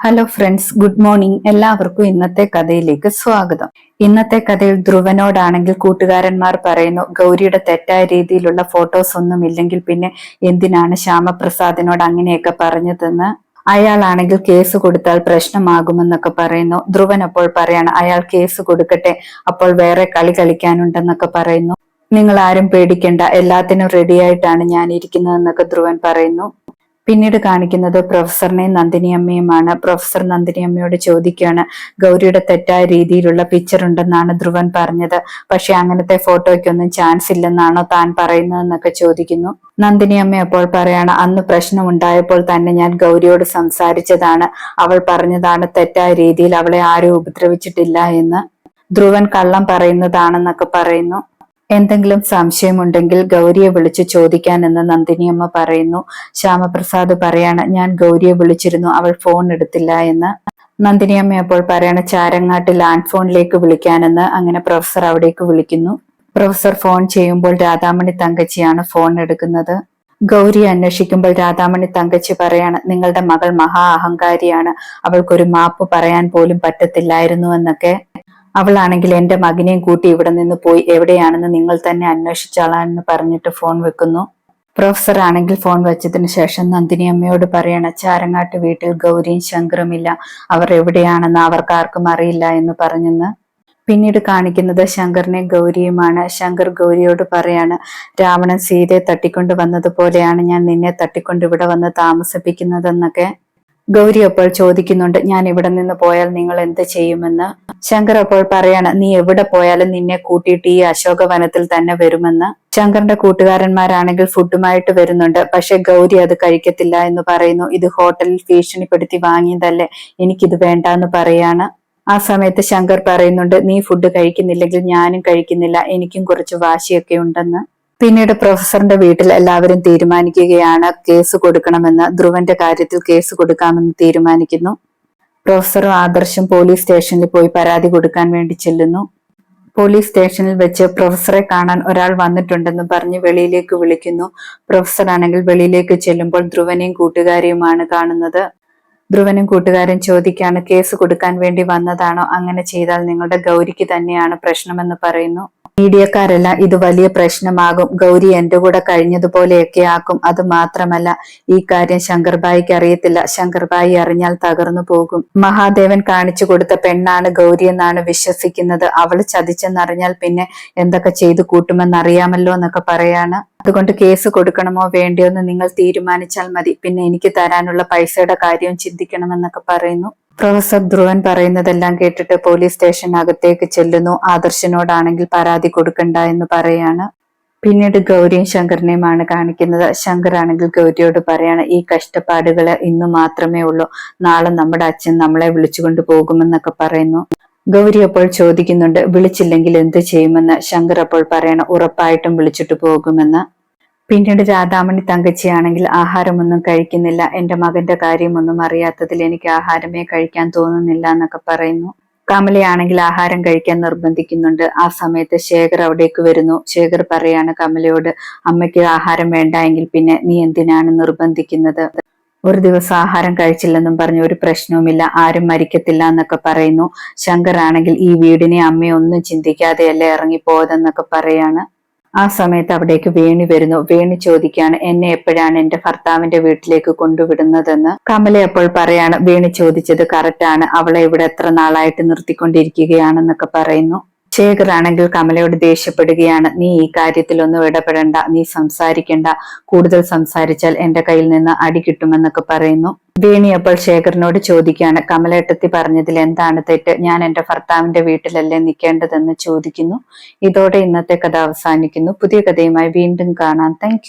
Hello friends good morning എല്ലാവർക്കും ഇന്നത്തെ കഥയിലേക്ക് സ്വാഗതം. ഇന്നത്തെ കഥയിൽ ധ്രുവനോടാണെങ്കിൽ കൂട്ടുകാരന്മാർ പറയുന്നു ഗൗരിയുടെ തെറ്റായ രീതിയിലുള്ള ഫോട്ടോസ് ഒന്നും ഇല്ലെങ്കിൽ പിന്നെ എന്തിനാണ് ശ്യാമപ്രസാദിനോട് അങ്ങനെയൊക്കെ പറഞ്ഞതെന്ന്? അയാളാണെങ്കിൽ കേസ് കൊടുത്താൽ പ്രശ്നമാകുമെന്നൊക്കെ പറയുന്നു. ധ്രുവൻ അപ്പോൾ പറയാണ് അയാൾ കേസ് കൊടുക്കട്ടെ അപ്പോൾ വേറെ കളി കളിക്കാനുണ്ടെന്നൊക്കെ പറയുന്നു. നിങ്ങൾ ആരും പേടിക്കണ്ട എല്ലാത്തിനും റെഡിയായിട്ടാണ് ഞാൻ ഇരിക്കുന്നതെന്നൊക്കെ ധ്രുവൻ പറയുന്നു. പിന്നീട് കാണിക്കുന്നത് പ്രൊഫസറിനെയും നന്ദിനിയമ്മയുമാണ്. പ്രൊഫസർ നന്ദിനി അമ്മയോട് ചോദിക്കുകയാണ് ഗൗരിയുടെ തെറ്റായ രീതിയിലുള്ള പിക്ചർ ഉണ്ടെന്നാണ് ധ്രുവൻ പറഞ്ഞത്. പക്ഷെ അങ്ങനത്തെ ഫോട്ടോയ്ക്കൊന്നും ചാൻസ് ഇല്ലെന്നാണോ താൻ പറയുന്നതെന്നൊക്കെ ചോദിക്കുന്നു. നന്ദിനി അമ്മ അപ്പോൾ പറയാണ് അന്ന് പ്രശ്നം ഉണ്ടായപ്പോൾ തന്നെ ഞാൻ ഗൗരിയോട് സംസാരിച്ചതാണ്. അവൾ പറഞ്ഞതാണ് തെറ്റായ രീതിയിൽ അവളെ ആരും ഉപദ്രവിച്ചിട്ടില്ല എന്ന്. ധ്രുവൻ കള്ളം പറയുന്നതാണെന്നൊക്കെ പറയുന്നു. എന്തെങ്കിലും സംശയമുണ്ടെങ്കിൽ ഗൗരിയെ വിളിച്ചു ചോദിക്കാനെന്ന് നന്ദിനിയമ്മ പറയുന്നു. ശ്യാമപ്രസാദ് പറയാണ് ഞാൻ ഗൗരിയെ വിളിച്ചിരുന്നു അവൾ ഫോൺ എടുത്തില്ല എന്ന്. നന്ദിനിയമ്മ അപ്പോൾ പറയാണ് ചാരങ്ങാട്ട് ലാൻഡ് ഫോണിലേക്ക് വിളിക്കാനെന്ന് അങ്ങനെ പ്രൊഫസർ അവിടേക്ക് വിളിക്കുന്നു. പ്രൊഫസർ ഫോൺ ചെയ്യുമ്പോൾ രാധാമണി തങ്കച്ചിയാണ് ഫോൺ എടുക്കുന്നത്. ഗൗരി അന്വേഷിക്കുമ്പോൾ രാധാമണി തങ്കച്ചി പറയാണ് നിങ്ങളുടെ മകൾ മഹാ അഹങ്കാരിയാണ് അവൾക്കൊരു മാപ്പ് പറയാൻ പോലും പറ്റത്തില്ലായിരുന്നു എന്നൊക്കെ. അവളാണെങ്കിൽ എന്റെ മകനെയും കൂട്ടി ഇവിടെ നിന്ന് പോയി എവിടെയാണെന്ന് നിങ്ങൾ തന്നെ അന്വേഷിച്ചാളാണെന്ന് പറഞ്ഞിട്ട് ഫോൺ വെക്കുന്നു. പ്രൊഫസർ ആണെങ്കിൽ ഫോൺ വെച്ചതിന് ശേഷം നന്ദിനി അമ്മയോട് പറയണ ചാരങ്ങാട്ട് വീട്ടിൽ ഗൗരിയും ശങ്കറുമില്ല അവർ എവിടെയാണെന്ന് അവർക്ക് ആർക്കും അറിയില്ല എന്ന് പറഞ്ഞെന്ന്. പിന്നീട് കാണിക്കുന്നത് ശങ്കറിനെ ഗൗരിയുമാണ്. ശങ്കർ ഗൗരിയോട് പറയാണ് രാവണൻ സീതയെ തട്ടിക്കൊണ്ട് വന്നതുപോലെയാണ് ഞാൻ നിന്നെ തട്ടിക്കൊണ്ട് ഇവിടെ വന്ന് താമസിപ്പിക്കുന്നതെന്നൊക്കെ. ഗൗരി അപ്പോൾ ചോദിക്കുന്നുണ്ട് ഞാൻ ഇവിടെ നിന്ന് പോയാൽ നിങ്ങൾ എന്ത് ചെയ്യുമെന്ന്? ശങ്കർ അപ്പോൾ പറയാണ് നീ എവിടെ പോയാലും നിന്നെ കൂട്ടിയിട്ട് ഈ അശോകവനത്തിൽ തന്നെ വരുമെന്ന്. ശങ്കറിന്റെ കൂട്ടുകാരന്മാരാണെങ്കിൽ ഫുഡുമായിട്ട് വരുന്നുണ്ട്. പക്ഷെ ഗൗരി അത് കഴിക്കത്തില്ല എന്ന് പറയുന്നു. ഇത് ഹോട്ടലിൽ ഭീഷണിപ്പെടുത്തി വാങ്ങിയതല്ലേ? എനിക്കിത് വേണ്ട എന്ന് പറയാണ്. ആ സമയത്ത് ശങ്കർ പറയുന്നുണ്ട് നീ ഫുഡ് കഴിക്കുന്നില്ലെങ്കിൽ ഞാനും കഴിക്കുന്നില്ല. എനിക്കും കുറച്ച് വാശിയൊക്കെ ഉണ്ടെന്ന്. പിന്നീട് പ്രൊഫസറിന്റെ വീട്ടിൽ എല്ലാവരും തീരുമാനിക്കുകയാണ് കേസ് കൊടുക്കണമെന്ന്. ധ്രുവന്റെ കാര്യത്തിൽ കേസ് കൊടുക്കാമെന്ന് തീരുമാനിക്കുന്നു. പ്രൊഫസറും ആദർശും പോലീസ് സ്റ്റേഷനിൽ പോയി പരാതി കൊടുക്കാൻ വേണ്ടി ചെല്ലുന്നു. പോലീസ് സ്റ്റേഷനിൽ വെച്ച് പ്രൊഫസറെ കാണാൻ ഒരാൾ വന്നിട്ടുണ്ടെന്ന് പറഞ്ഞ് വെളിയിലേക്ക് വിളിക്കുന്നു. പ്രൊഫസർ ആണെങ്കിൽ വെളിയിലേക്ക് ചെല്ലുമ്പോൾ ധ്രുവനെയും കൂട്ടുകാരെയുമാണ് കാണുന്നത്. ധ്രുവനും കൂട്ടുകാരും ചോദിക്കാണ് കേസ് കൊടുക്കാൻ വേണ്ടി വന്നതാണോ? അങ്ങനെ ചെയ്താൽ നിങ്ങളുടെ ഗൗരിക്ക് തന്നെയാണ് പ്രശ്നമെന്ന് പറയുന്നു. മീഡിയക്കാരെല്ലാം ഇത് വലിയ പ്രശ്നമാകും. ഗൗരി എന്റെ കൂടെ കഴിഞ്ഞതുപോലെയൊക്കെ ആക്കും. അത് മാത്രമല്ല ഈ കാര്യം ശങ്കർബായിക്ക് അറിയത്തില്ല. ശങ്കർബായി അറിഞ്ഞാൽ തകർന്നു പോകും. മഹാദേവൻ കാണിച്ചു കൊടുത്ത പെണ്ണാണ് ഗൗരി എന്നാണ് വിശ്വസിക്കുന്നത്. അവൾ ചതിച്ചെന്നറിഞ്ഞാൽ പിന്നെ എന്തൊക്കെ ചെയ്തു കൂട്ടുമെന്നറിയാമല്ലോ എന്നൊക്കെ പറയാണ്. അതുകൊണ്ട് കേസ് കൊടുക്കണമോ വേണ്ടയോ എന്ന് നിങ്ങൾ തീരുമാനിച്ചാൽ മതി. പിന്നെ എനിക്ക് തരാനുള്ള പൈസയുടെ കാര്യവും ചിന്തിക്കണമെന്നൊക്കെ പറയുന്നു. പ്രൊഫസർ ധ്രുവൻ പറയുന്നതെല്ലാം കേട്ടിട്ട് പോലീസ് സ്റ്റേഷനകത്തേക്ക് ചെല്ലുന്നു. ആദർശനോടാണെങ്കിൽ പരാതി കൊടുക്കണ്ട എന്ന് പറയാണ്. പിന്നീട് ഗൗരിയും ശങ്കറിനെയുമാണ് കാണിക്കുന്നത്. ശങ്കർ ആണെങ്കിൽ ഗൗരിയോട് പറയാണ് ഈ കഷ്ടപ്പാടുകൾ ഇന്നു മാത്രമേ ഉള്ളൂ. നാളെ നമ്മുടെ അച്ഛൻ നമ്മളെ വിളിച്ചുകൊണ്ട് പോകുമെന്നൊക്കെ പറയുന്നു. ഗൗരി അപ്പോൾ ചോദിക്കുന്നുണ്ട് വിളിച്ചില്ലെങ്കിൽ എന്ത് ചെയ്യുമെന്ന്? ശങ്കർ അപ്പോൾ പറയണം ഉറപ്പായിട്ടും വിളിച്ചിട്ട് പോകുമെന്ന്. പിന്നീട് രാധാമണി തങ്കച്ചിയാണെങ്കിൽ ആഹാരമൊന്നും കഴിക്കുന്നില്ല. എന്റെ മകന്റെ കാര്യമൊന്നും അറിയാത്തതിൽ എനിക്ക് ആഹാരമേ കഴിക്കാൻ തോന്നുന്നില്ല എന്നൊക്കെ പറയുന്നു. കമലയാണെങ്കിൽ ആഹാരം കഴിക്കാൻ നിർബന്ധിക്കുന്നുണ്ട്. ആ സമയത്ത് ശേഖർ അവിടേക്ക് വരുന്നു. ശേഖർ പറയാണ് കമലയോട് അമ്മയ്ക്ക് ആഹാരം വേണ്ട എങ്കിൽ പിന്നെ നീ എന്തിനാണ് നിർബന്ധിക്കുന്നത്? ഒരു ദിവസം ആഹാരം കഴിച്ചില്ലെന്നും പറഞ്ഞു ഒരു പ്രശ്നവുമില്ല. ആരും മരിക്കത്തില്ല എന്നൊക്കെ പറയുന്നു. ശങ്കർ ആണെങ്കിൽ ഈ വീടിനെ അമ്മയൊന്നും ചിന്തിക്കാതെയല്ലേ ഇറങ്ങിപ്പോയതെന്നൊക്കെ പറയാണ്. ആ സമയത്ത് അവിടേക്ക് വേണി വരുന്നു. വേണി ചോദിക്കാണ് എന്നെ എപ്പോഴാണ് എന്റെ ഭർത്താവിന്റെ വീട്ടിലേക്ക് കൊണ്ടുവിടുന്നതെന്ന്? കമല അപ്പോൾ പറയാണ് വേണി ചോദിച്ചത് കറക്റ്റാണ് അവളെ ഇവിടെ എത്ര നാളായിട്ട് നിർത്തിക്കൊണ്ടിരിക്കുകയാണെന്നൊക്കെ പറയുന്നു. ശേഖർ ആണെങ്കിൽ കമലയോട് ദേഷ്യപ്പെടുകയാണ്. നീ ഈ കാര്യത്തിലൊന്നും ഇടപെടണ്ട. നീ സംസാരിക്കണ്ട. കൂടുതൽ സംസാരിച്ചാൽ എന്റെ കയ്യിൽ നിന്ന് അടി കിട്ടുമെന്നൊക്കെ പറയുന്നു. വേണി അപ്പോൾ ശേഖറിനോട് ചോദിക്കുകയാണ്. കമലേട്ടത്തി പറഞ്ഞതിൽ എന്താണ് തെറ്റ്? ഞാൻ എന്റെ ഭർത്താവിന്റെ വീട്ടിലല്ലേ നിൽക്കേണ്ടതെന്ന് ചോദിക്കുന്നു. ഇതോടെ ഇന്നത്തെ കഥ അവസാനിക്കുന്നു. പുതിയ കഥയുമായി വീണ്ടും കാണാം. താങ്ക്